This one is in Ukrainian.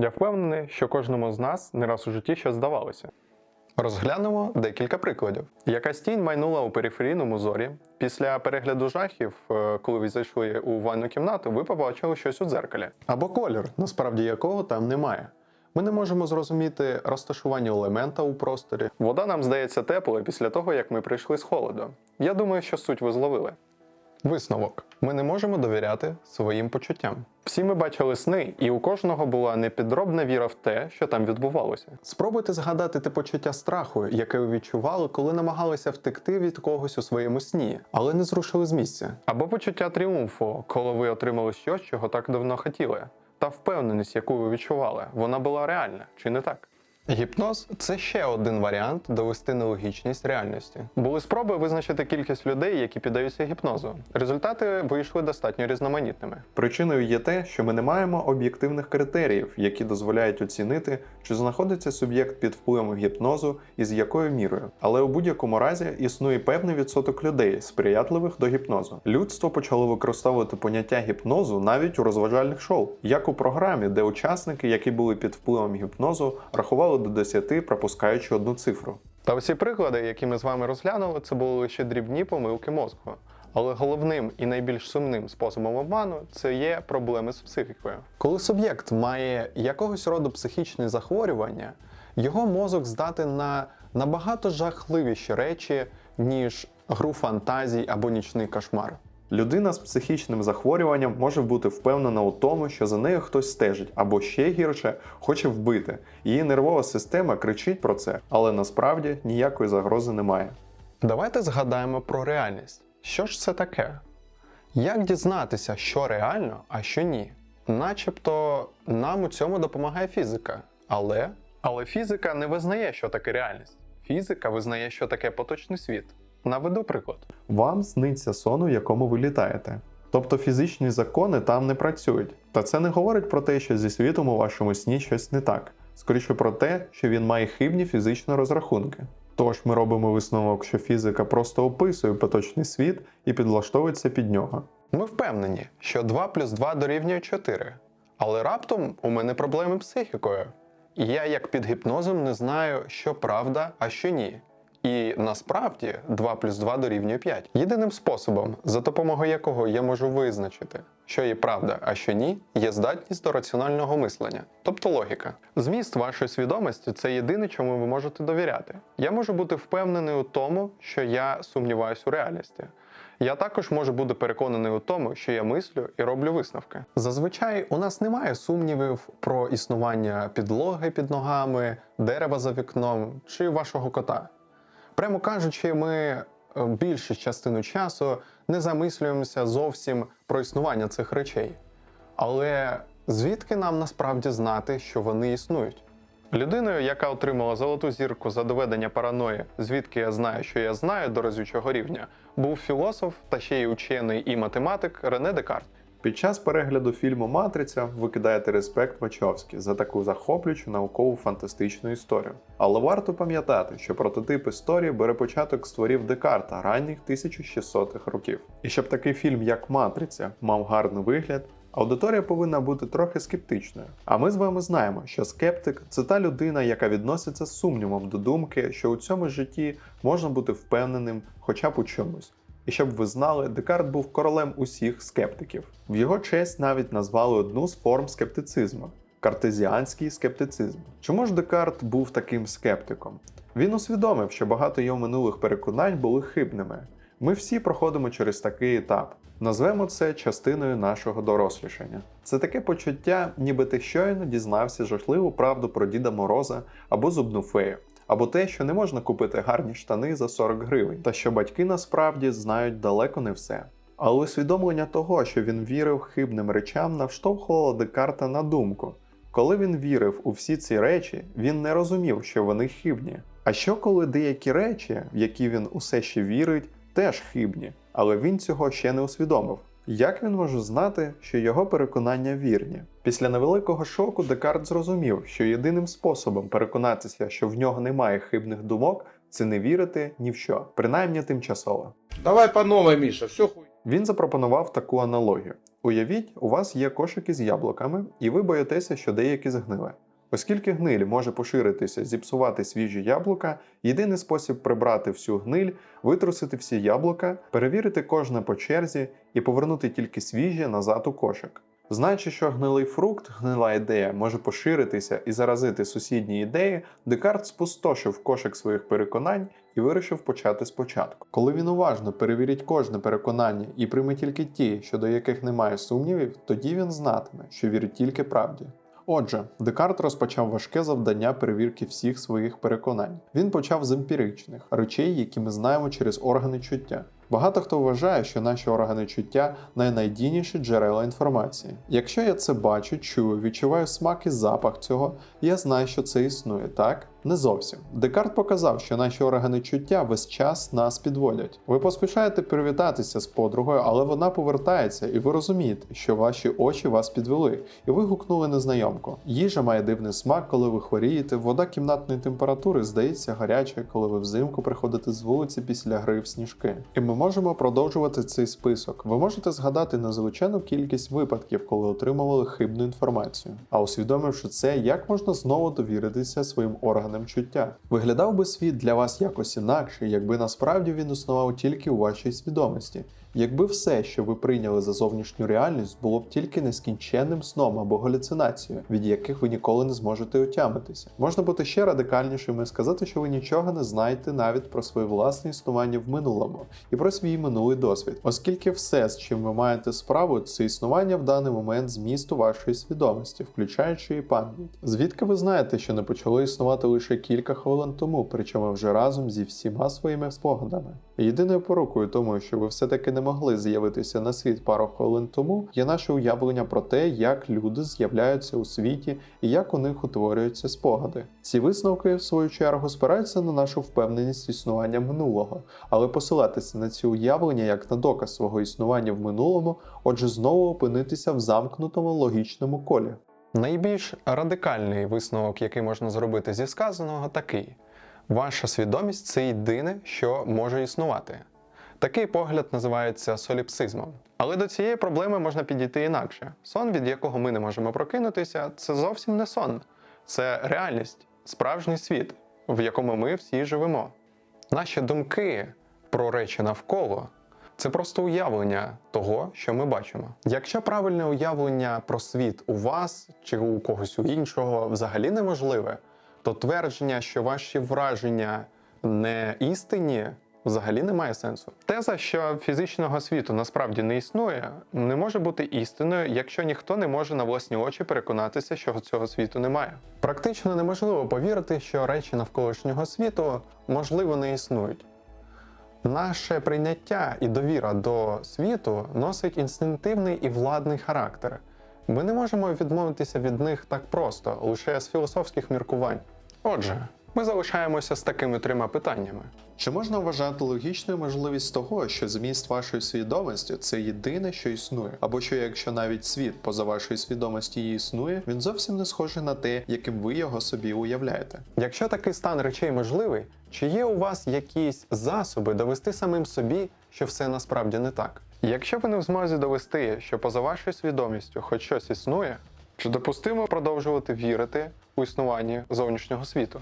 Я впевнений, що кожному з нас не раз у житті щось здавалося. Розглянемо декілька прикладів. Якась тінь майнула у периферійному зорі. Після перегляду жахів, е, коли ви зайшли у ванну кімнату, ви побачили щось у дзеркалі. Або колір, насправді якого там немає. Ми не можемо зрозуміти розташування елемента у просторі. Вода нам здається теплою після того, як ми прийшли з холоду. Я думаю, що суть ви зловили. Висновок: ми не можемо довіряти своїм почуттям. Всі ми бачили сни, і у кожного була непідробна віра в те, що там відбувалося. Спробуйте згадати те почуття страху, яке ви відчували, коли намагалися втекти від когось у своєму сні, але не зрушили з місця. Або почуття тріумфу, коли ви отримали щось, чого так давно хотіли. Та впевненість, яку ви відчували, вона була реальна, чи не так? Гіпноз це ще один варіант довести нелогічність реальності. Були спроби визначити кількість людей, які піддаються гіпнозу. Результати вийшли достатньо різноманітними. Причиною є те, що ми не маємо об'єктивних критеріїв, які дозволяють оцінити, чи знаходиться суб'єкт під впливом гіпнозу і з якою мірою. Але у будь-якому разі існує певний відсоток людей, сприятливих до гіпнозу. Людство почало використовувати поняття гіпнозу навіть у розважальних шоу, як у програмі, де учасники, які були під впливом гіпнозу, рахували до 10, пропускаючи одну цифру. Та всі приклади, які ми з вами розглянули, це були лише дрібні помилки мозку. Але головним і найбільш сумним способом обману це є проблеми з психікою. Коли суб'єкт має якогось роду психічне захворювання, його мозок здатен на набагато жахливіші речі, ніж гру фантазій або нічний кошмар. Людина з психічним захворюванням може бути впевнена у тому, що за нею хтось стежить, або ще гірше хоче вбити. Її нервова система кричить про це, але насправді ніякої загрози немає. Давайте згадаємо про реальність. Що ж це таке? Як дізнатися, що реально, а що ні? Начебто нам у цьому допомагає фізика. Але. Але фізика не визнає, що таке реальність. Фізика визнає, що таке поточний світ. Наведу приклад. Вам сниться сон, у якому ви літаєте. Тобто фізичні закони там не працюють. Та це не говорить про те, що зі світом у вашому сні щось не так. Скоріше про те, що він має хибні фізичні розрахунки. Тож ми робимо висновок, що фізика просто описує поточний світ і підлаштовується під нього. Ми впевнені, що 2 плюс 2 дорівнює 4. Але раптом у мене проблеми психікою. І я, як під гіпнозом, не знаю, що правда, а що ні. І насправді 2 плюс 2 дорівнює 5. Єдиним способом, за допомогою якого я можу визначити, що є правда, а що ні, є здатність до раціонального мислення, тобто логіка. Зміст вашої свідомості це єдине, чому ви можете довіряти. Я можу бути впевнений у тому, що я сумніваюся у реальності. Я також можу бути переконаний у тому, що я мислю і роблю висновки. Зазвичай у нас немає сумнівів про існування підлоги під ногами, дерева за вікном чи вашого кота. Прямо кажучи, ми е, більшу частину часу не замислюємося зовсім про існування цих речей. Але звідки нам насправді знати, що вони існують? Людиною, яка отримала золоту зірку за доведення параної, звідки я знаю, що я знаю до разючого рівня, був філософ та ще й учений і математик Рене Декарт. Під час перегляду фільму Матриця ви кидаєте респект Вачовські за таку захоплюючу наукову фантастичну історію. Але варто пам'ятати, що прототип історії бере початок з творів Декарта ранніх 1600-х років. І щоб такий фільм, як Матриця, мав гарний вигляд. Аудиторія повинна бути трохи скептичною. А ми з вами знаємо, що скептик це та людина, яка відноситься з сумнівом до думки, що у цьому житті можна бути впевненим хоча б у чомусь. І щоб ви знали, Декарт був королем усіх скептиків. В його честь навіть назвали одну з форм скептицизму картезіанський скептицизм. Чому ж Декарт був таким скептиком? Він усвідомив, що багато його минулих переконань були хибними. Ми всі проходимо через такий етап. Назвемо це частиною нашого дорослішання. Це таке почуття, ніби ти щойно дізнався жахливу правду про Діда Мороза або зубну фею, або те, що не можна купити гарні штани за 40 гривень, та що батьки насправді знають далеко не все. Але усвідомлення того, що він вірив хибним речам, навштовхувало Декарта на думку. Коли він вірив у всі ці речі, він не розумів, що вони хибні. А що коли деякі речі, в які він усе ще вірить, теж хибні, але він цього ще не усвідомив. Як він може знати, що його переконання вірні? Після невеликого шоку Декарт зрозумів, що єдиним способом переконатися, що в нього немає хибних думок, це не вірити ні в що, принаймні тимчасово. Давай по новой, Миша, все хуй. Він запропонував таку аналогію. Уявіть, у вас є кошик із яблуками, і ви боїтеся, що деякі згнили. Оскільки гниль може поширитися, зіпсувати свіжі яблука, єдиний спосіб прибрати всю гниль, витрусити всі яблука, перевірити кожне по черзі і повернути тільки свіжі назад у кошик. Знаючи, що гнилий фрукт, гнила ідея може поширитися і заразити сусідні ідеї, Декарт спустошив кошик своїх переконань і вирішив почати спочатку. Коли він уважно перевірить кожне переконання і прийме тільки ті, щодо яких немає сумнівів, тоді він знатиме, що вірить тільки правді. Отже, Декарт розпочав важке завдання перевірки всіх своїх переконань. Він почав з емпіричних речей, які ми знаємо через органи чуття. Багато хто вважає, що наші органи чуття найнадійніші джерела інформації. Якщо я це бачу, чую, відчуваю смак і запах цього, я знаю, що це існує, так? Не зовсім. Декарт показав, що наші органи чуття весь час нас підводять. Ви поспішаєте привітатися з подругою, але вона повертається, і ви розумієте, що ваші очі вас підвели, і ви гукнули незнайомку. Їжа має дивний смак, коли ви хворієте. Вода кімнатної температури здається гарячою, коли ви взимку приходите з вулиці після гри в сніжки. І ми можемо продовжувати цей список. Ви можете згадати незвичайну кількість випадків, коли отримували хибну інформацію. А усвідомивши це, як можна знову довіритися своїм органам чуття? Виглядав би світ для вас якось інакше, якби насправді він існував тільки у вашій свідомості. Якби все, що ви прийняли за зовнішню реальність, було б тільки нескінченним сном або галюцинацією, від яких ви ніколи не зможете отямитися. Можна бути ще радикальнішим і сказати, що ви нічого не знаєте навіть про своє власне існування в минулому і про свій минулий досвід, оскільки все, з чим ви маєте справу, це існування в даний момент змісту вашої свідомості, включаючи і пам'ять. Звідки ви знаєте, що не почали існувати лише кілька хвилин тому, причому вже разом зі всіма своїми спогадами? Єдиною порукою тому, що ви все-таки не могли з'явитися на світ пару хвилин тому, є наше уявлення про те, як люди з'являються у світі і як у них утворюються спогади. Ці висновки, в свою чергу, спираються на нашу впевненість існування минулого, але посилатися на ці уявлення як на доказ свого існування в минулому, отже, знову опинитися в замкнутому логічному колі. Найбільш радикальний висновок, який можна зробити зі сказаного, такий: ваша свідомість це єдине, що може існувати. Такий погляд називається соліпсизмом. Але до цієї проблеми можна підійти інакше. Сон, від якого ми не можемо прокинутися, це зовсім не сон, це реальність, справжній світ, в якому ми всі живемо. Наші думки про речі навколо це просто уявлення того, що ми бачимо. Якщо правильне уявлення про світ у вас чи у когось у іншого взагалі неможливе, то твердження, що ваші враження не істинні, взагалі не має сенсу. Теза, що фізичного світу насправді не існує, не може бути істинною, якщо ніхто не може на власні очі переконатися, що цього світу немає. Практично неможливо повірити, що речі навколишнього світу можливо не існують. Наше прийняття і довіра до світу носить інстинктивний і владний характер. Ми не можемо відмовитися від них так просто, лише з філософських міркувань. Отже, ми залишаємося з такими трьома питаннями. Чи можна вважати логічною можливість того, що зміст вашої свідомості це єдине, що існує, або що якщо навіть світ поза вашої свідомості і існує, він зовсім не схожий на те, яким ви його собі уявляєте? Якщо такий стан речей можливий, чи є у вас якісь засоби довести самим собі, що все насправді не так? Якщо ви не в змозі довести, що поза вашою свідомістю хоч щось існує, чи допустимо продовжувати вірити у існуванні зовнішнього світу?